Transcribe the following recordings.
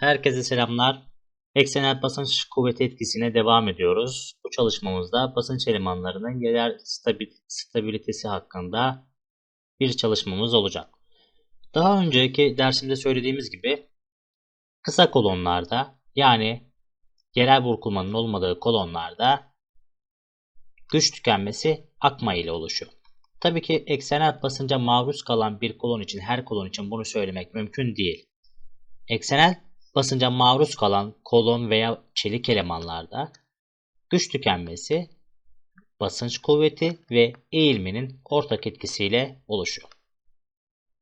Herkese selamlar. Eksenel basınç kuvveti etkisine devam ediyoruz. Bu çalışmamızda basınç elemanlarının yerel stabil stabilitesi hakkında bir çalışmamız olacak. Daha önceki dersimde söylediğimiz gibi kısa kolonlarda yani yerel burkulmanın olmadığı kolonlarda güç tükenmesi akma ile oluşuyor. Tabii ki eksenel basınca maruz kalan bir kolon için her kolon için bunu söylemek mümkün değil. Eksenel basınca maruz kalan kolon veya çelik elemanlarda güç tükenmesi basınç kuvveti ve eğilmenin ortak etkisiyle oluşuyor.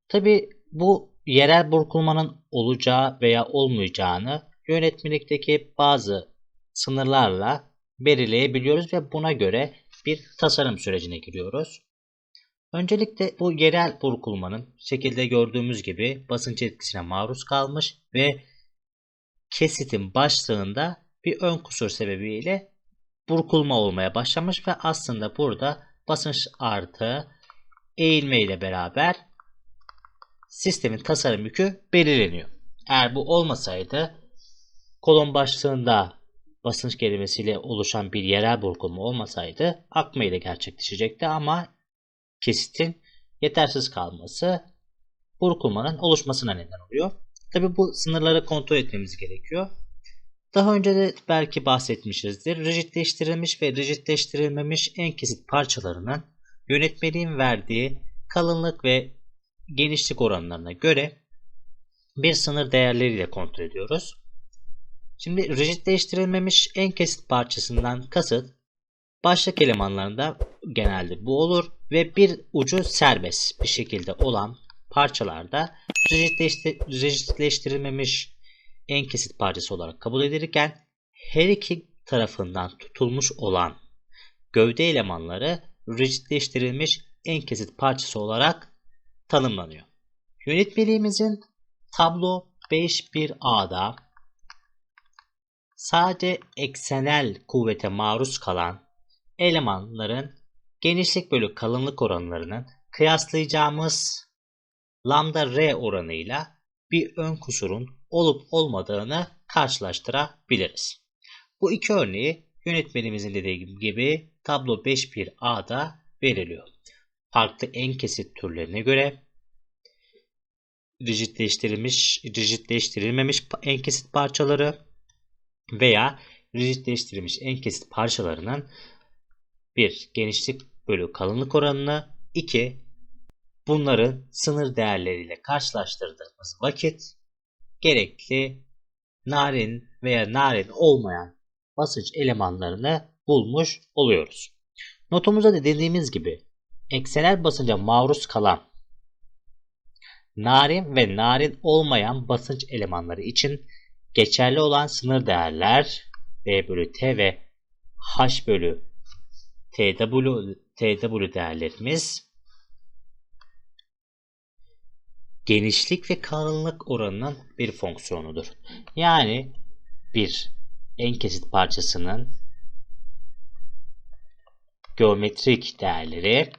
Tabi bu yerel burkulmanın olacağı veya olmayacağını yönetmelikteki bazı sınırlarla belirleyebiliyoruz ve buna göre bir tasarım sürecine giriyoruz. Öncelikle bu yerel burkulmanın şekilde gördüğümüz gibi basınç etkisine maruz kalmış ve kesitin başlığında bir ön kusur sebebiyle burkulma olmaya başlamış ve aslında burada basınç artı eğilme ile beraber sistemin tasarım yükü belirleniyor. Eğer bu olmasaydı kolon başlığında basınç gerilmesiyle oluşan bir yerel burkulma olmasaydı akma ile gerçekleşecekti ama kesitin yetersiz kalması burkulmanın oluşmasına neden oluyor. Tabi bu sınırları kontrol etmemiz gerekiyor. Daha önce de belki bahsetmişizdir. Rigidleştirilmiş ve rigidleştirilmemiş en kesit parçalarının yönetmeliğin verdiği kalınlık ve genişlik oranlarına göre bir sınır değerleriyle kontrol ediyoruz. Şimdi rigidleştirilmemiş en kesit parçasından kasıt başlık elemanlarında genelde bu olur ve bir ucu serbest bir şekilde olan parçalarda rigidleştirilmemiş en kesit parçası olarak kabul edilirken her iki tarafından tutulmuş olan gövde elemanları rigidleştirilmiş en kesit parçası olarak tanımlanıyor. Yönetmeliğimizin tablo 5.1a'da sadece eksenel kuvvete maruz kalan elemanların genişlik bölü kalınlık oranlarının kıyaslayacağımız lambda r oranıyla bir ön kusurun olup olmadığını karşılaştırabiliriz. Bu iki örneği yönetmenimizin dediği gibi tablo 5.1a'da veriliyor. Farklı en kesit türlerine göre rigidleştirilmiş, rigidleştirilmemiş en kesit parçaları veya rigidleştirilmiş en kesit parçalarının bir genişlik bölü kalınlık oranını 2 bunların sınır değerleriyle karşılaştırdığımız vakit gerekli narin veya narin olmayan basınç elemanlarını bulmuş oluyoruz. Notumuzda da dediğimiz gibi eksenel basınca maruz kalan narin ve narin olmayan basınç elemanları için geçerli olan sınır değerler B bölü T ve H bölü TW, TW değerlerimiz genişlik ve kalınlık oranının bir fonksiyonudur. Yani bir en kesit parçasının geometrik değerleri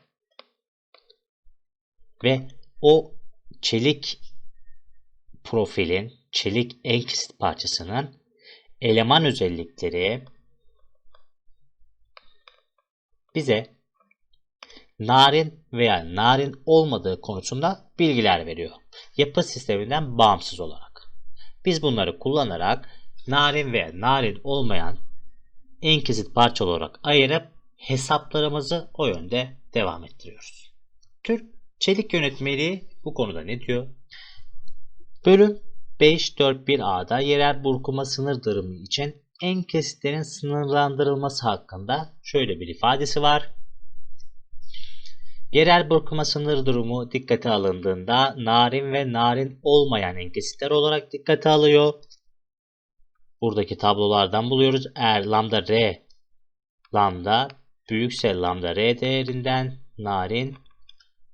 ve o çelik profilin, çelik en kesit parçasının eleman özellikleri bize narin veya narin olmadığı konusunda bilgiler veriyor. Yapı sisteminden bağımsız olarak. Biz bunları kullanarak narin veya narin olmayan en kesit parça olarak ayırıp hesaplarımızı o yönde devam ettiriyoruz. Türk Çelik Yönetmeliği bu konuda ne diyor? Bölüm 5.4.1a'da yerel burkulma sınır durumu için en kesitlerin sınırlandırılması hakkında şöyle bir ifadesi var. Yerel burkuma sınır durumu dikkate alındığında narin ve narin olmayan enkesitler olarak dikkate alıyor. Buradaki tablolardan buluyoruz. Eğer lambda r lambda büyükse lambda r değerinden narin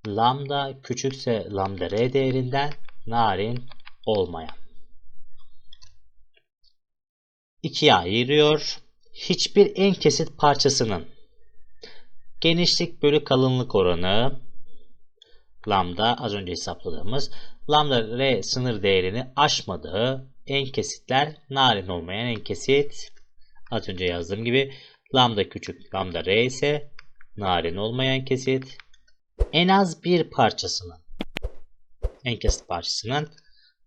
lambda küçükse lambda r değerinden narin olmayan. İkiye ayırıyor. Hiçbir en kesit parçasının Genişlik bölü kalınlık oranı lambda az önce hesapladığımız lambda r sınır değerini aşmadığı en kesitler narin olmayan en kesit. Az önce yazdığım gibi lambda küçük lambda r ise narin olmayan kesit. En az bir parçasının en kesit parçasının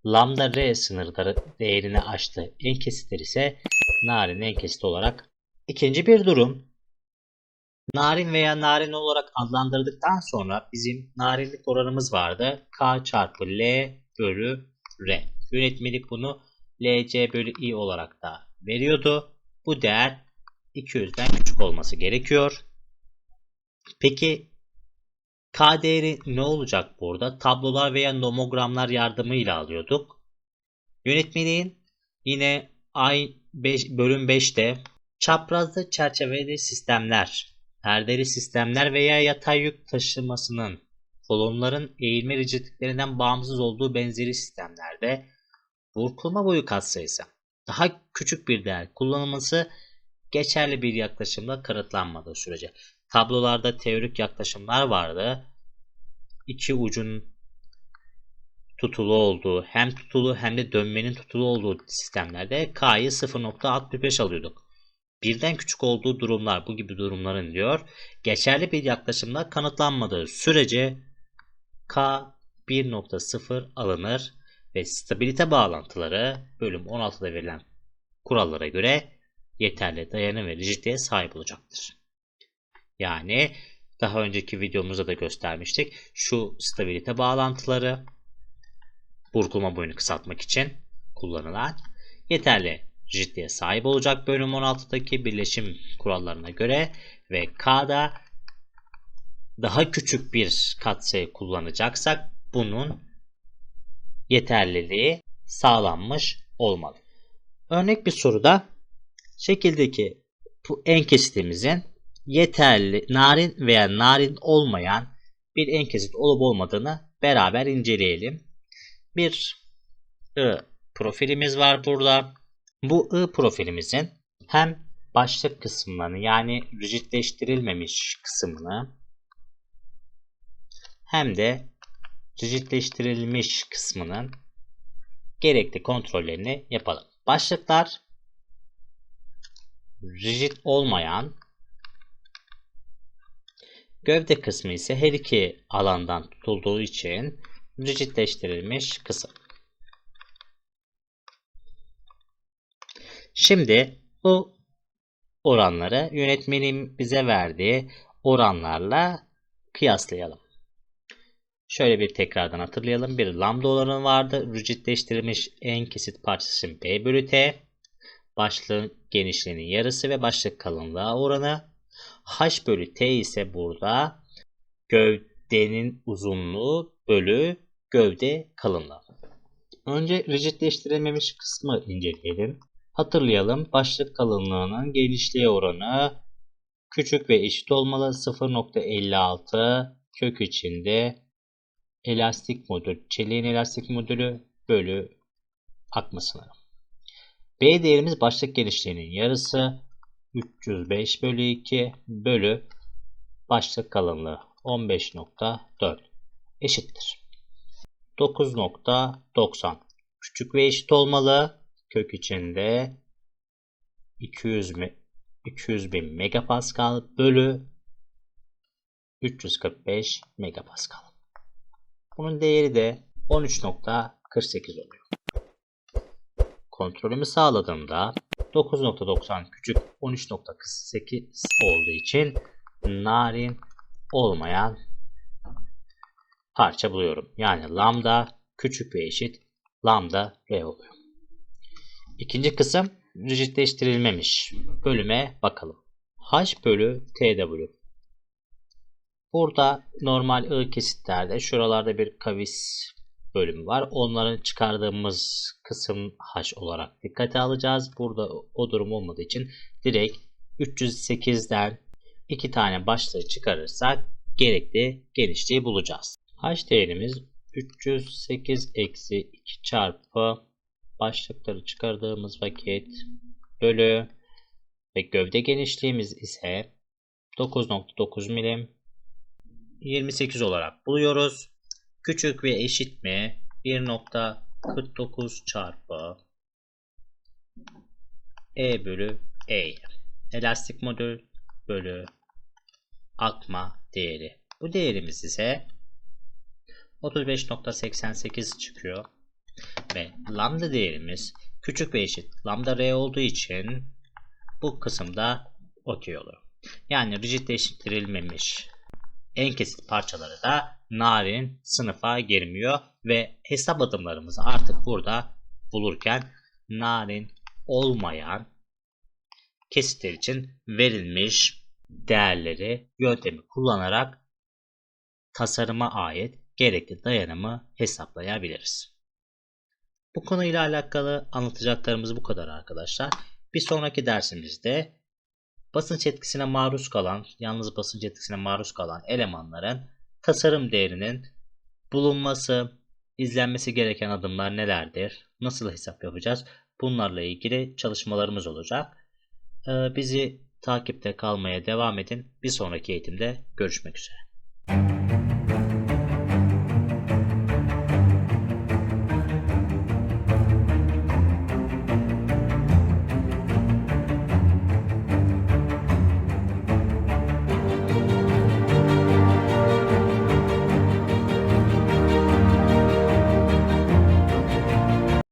lambda r sınırları değerini aştığı en kesitler ise narin en kesit olarak. İkinci bir durum narin veya narin olarak adlandırdıktan sonra bizim narinlik oranımız vardı. K çarpı L bölü R. Yönetmelik bunu LC bölü I olarak da veriyordu. Bu değer 200'den küçük olması gerekiyor. Peki K değeri ne olacak burada? Tablolar veya nomogramlar yardımıyla alıyorduk. Yönetmeliğin yine ay 5, bölüm 5'te çaprazlı çerçeveli sistemler, perdeli sistemler veya yatay yük taşımasının kolonların eğilme rigidliklerinden bağımsız olduğu benzeri sistemlerde burkulma boyu katsayısı daha küçük bir değer kullanılması geçerli bir yaklaşımla kanıtlanmadığı sürece. Tablolarda teorik yaklaşımlar vardı. İki ucun tutulu olduğu, hem tutulu hem de dönmenin tutulu olduğu sistemlerde K'yı 0.65 alıyorduk. Birden küçük olduğu durumlar, bu gibi durumların diyor, geçerli bir yaklaşımla kanıtlanmadığı sürece K 1.0 alınır ve stabilite bağlantıları bölüm 16'da verilen kurallara göre yeterli dayanım ve rigidliğe sahip olacaktır. Yani daha önceki videomuzda da göstermiştik. Şu stabilite bağlantıları burkulma boyunu kısaltmak için kullanılan yeterli rigidliğe sahip olacak bölüm 16'daki birleşim kurallarına göre ve K'da daha küçük bir katsayı kullanacaksak bunun yeterliliği sağlanmış olmalı. Örnek bir soruda şekildeki bu en kesitimizin yeterli, narin veya narin olmayan bir en kesit olup olmadığını beraber inceleyelim. Bir I profilimiz var burada. Bu I profilimizin hem başlık kısımlarını yani rigidleştirilmemiş kısmını hem de rigidleştirilmiş kısmının gerekli kontrollerini yapalım. Başlıklar rigid olmayan gövde kısmı ise her iki alandan tutulduğu için rigidleştirilmiş kısım. Şimdi bu oranları yönetmenin bize verdiği oranlarla kıyaslayalım. Şöyle bir tekrardan hatırlayalım. Bir lambda oranı vardı. Rigidleştirilmiş en kesit parçası B bölü T. Başlığın genişliğinin yarısı ve başlık kalınlığı oranı. H bölü T ise burada gövdenin uzunluğu bölü gövde kalınlığı. Önce rigidleştirilmemiş kısmı inceleyelim. Hatırlayalım. Başlık kalınlığının genişliğe oranı küçük ve eşit olmalı. 0.56 kök içinde elastik modül, çeliğin elastik modülü bölü akma sınırı. B değerimiz başlık genişliğinin yarısı 305 bölü 2 bölü başlık kalınlığı 15.4 eşittir. 9.90 küçük ve eşit olmalı. Kök içinde 200 200 bin megapascal bölü 345 megapascal. Bunun değeri de 13.48 oluyor. Kontrolümü sağladığımda 9.90 küçük 13.48 olduğu için narin olmayan parça buluyorum. Yani lambda küçük ve eşit lambda R oluyor. İkinci kısım rigidleştirilmemiş. Bölüme bakalım. H bölü TW Burada normal I kesitlerde şuralarda bir kavis bölümü var. Onların çıkardığımız kısım H olarak dikkate alacağız. Burada o durum olmadığı için direkt 308'den iki tane başlığı çıkarırsak gerekli genişliği bulacağız. H değerimiz 308 eksi 2 çarpı başlıkları çıkardığımız vakit bölü ve gövde genişliğimiz ise 9.9 milim 28 olarak buluyoruz. Küçük ve eşit mi? 1.49 çarpı E bölü E. Elastik modül bölü akma değeri. Bu değerimiz ise 35.88 çıkıyor. Ve lambda değerimiz küçük ve eşit lambda r olduğu için bu kısımda okey olur. Yani rigidleştirilmemiş en kesit parçaları da narin sınıfa girmiyor ve hesap adımlarımızı artık burada bulurken narin olmayan kesitler için verilmiş değerleri yöntemi kullanarak tasarıma ait gerekli dayanımı hesaplayabiliriz. Bu konuyla alakalı anlatacaklarımız bu kadar arkadaşlar. Bir sonraki dersimizde basınç etkisine maruz kalan, yalnız basınç etkisine maruz kalan elemanların tasarım değerinin bulunması, izlenmesi gereken adımlar nelerdir, nasıl hesap yapacağız bunlarla ilgili çalışmalarımız olacak. Ee, Bizi takipte kalmaya devam edin. Bir sonraki eğitimde görüşmek üzere.